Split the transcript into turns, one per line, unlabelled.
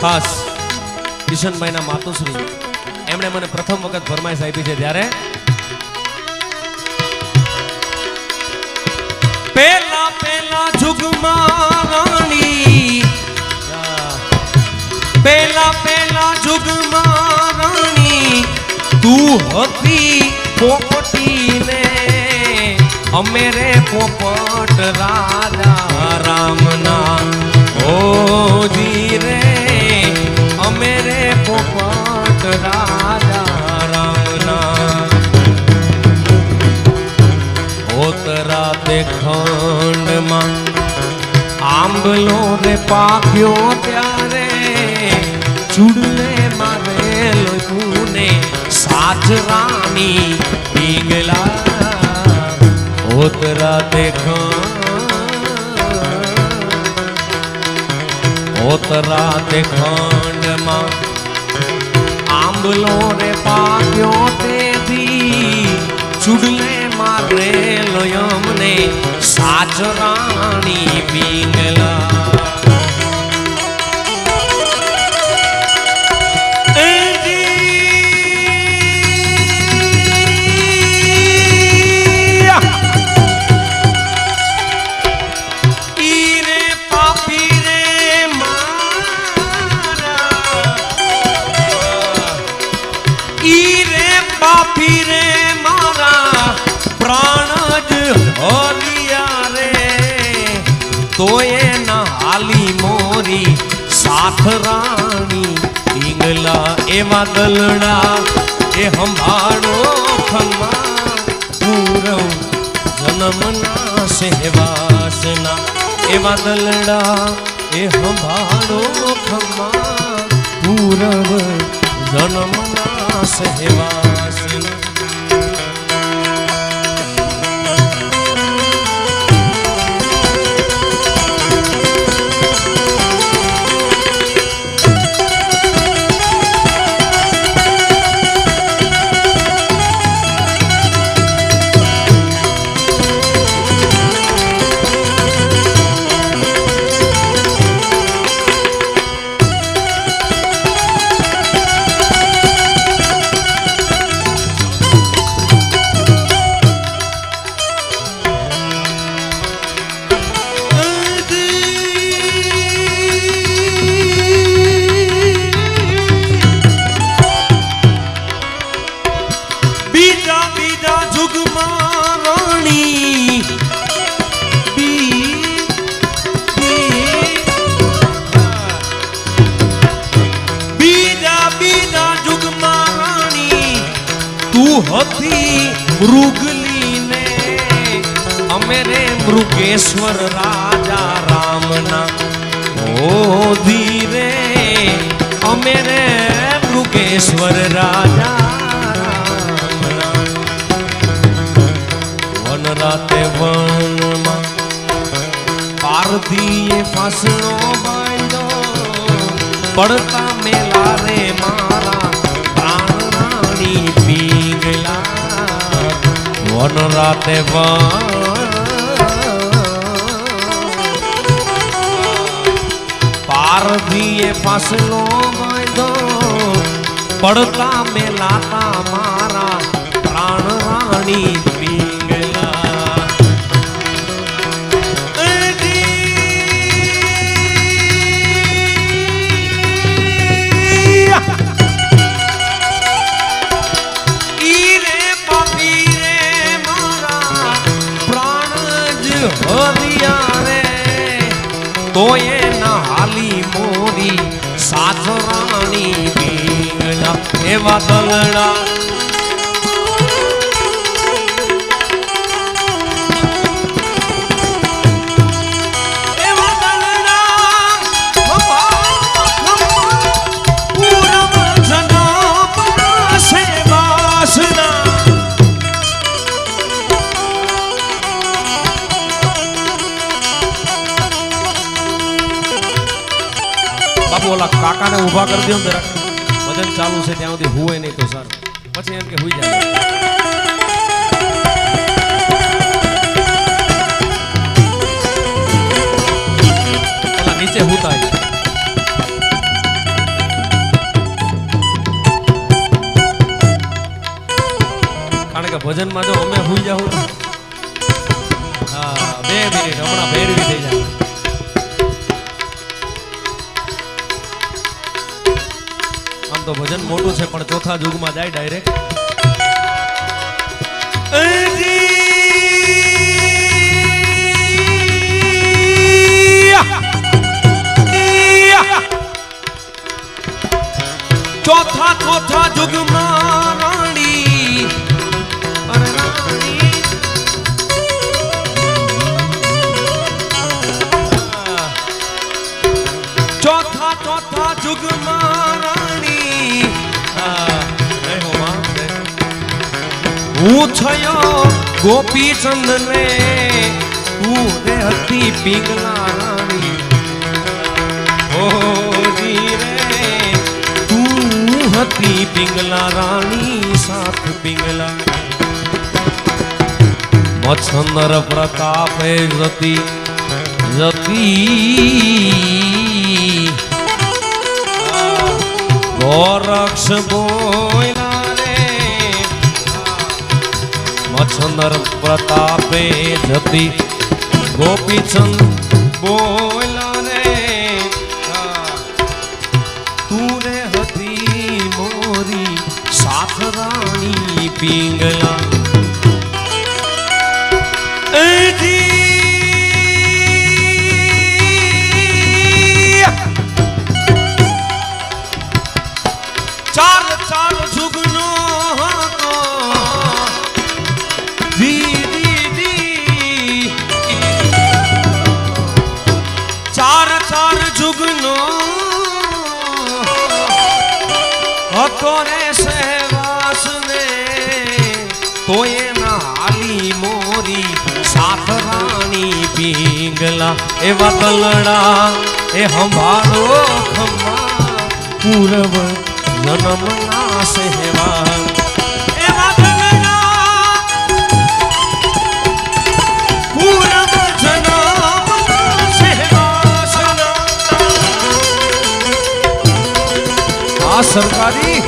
ખાસ કિશનભાઈના માતુશ્રી એમણે મને પ્રથમ વખત ફરમાઈશ આપી છે ત્યારે. પેલા પેલા જુગમાં રાણી પેલા પેલા જુગમાં રાણી તું હતી પોપટી ને અમે રે પોપટ રાજા રામના પાક્યો ત્યારે ચૂડલે મારે લોહીને સાચરાની પીગલા ઓતરા તે ઓતરા દેખાંડમાં ખંડમાં આંબલો રે પાક્યો તેથી ચૂડલે મારે લોયમને સાજરાણી પીંગલા મોરી સાથ રાણી, ઈંગલા એવા દલડા એ હંભાળો ખમા પૂરવ જન્મના સહેવાસના એવા દલડા એ હંભાળો ખમા પૂરવ જન્મના સહેવાસના હતી અમેરે મૃગેશ્વર રાજા રામના ઓ ધીરે અમે રે મૃગેશ્વર રાજા રામના વન રાતે વનમાં પારધીએ ફાસણો બાંધ્યો પડતા મેલા રે મારા વન રાતે પારધીએ પાસલો બાંધ્યો પડતા મેલાતા મારા પ્રાણ રાણી તોય ના હાલી મોરી સાધરાણી પીંગલા એવા દલડા બાપુ, ઓલા કાકા ને ઊભા કરી દો ને ભજન ચાલુ છે, ત્યાં સુધી હોય નહીં તો સારું. પછી એમ કે હોઈ જાય. નીચે હોતા કારણ કે ભજનમાં જો અમે હોઈ જાઉં બે મિનિટ, હમણાં ભેરવી થઈ જાય. તો ભજન મોટું છે, પણ ચોથા જુગમાં જાય ડાયરેક્ટ ચોથા ચોથા રાણી ચોથા ચોથા યુગમાં હું છયો ગોપીચંદ ને તું રે હતી પિંગલા રાણી. ઓજી રે તું હતી પિંગલા રાણી સાથ પિંગલા. મચ્છંદર પ્રતાપે જતી જતી. ગોરક્ષ બોયલા મચ્છંદર પ્રતાપે જતી ગોપીચંદ બોયલા રે તું રે હતી મોરી સાથ રાણી પિંગલા. ચાર જુગનો હતો રે સહેવાસ ને તો એના હાલી મોરી સાત રાણી પીંગલા. એવા તલડા, એ હંભાળો ખંભા. પૂરવ જન્મના સહેવા સરકારી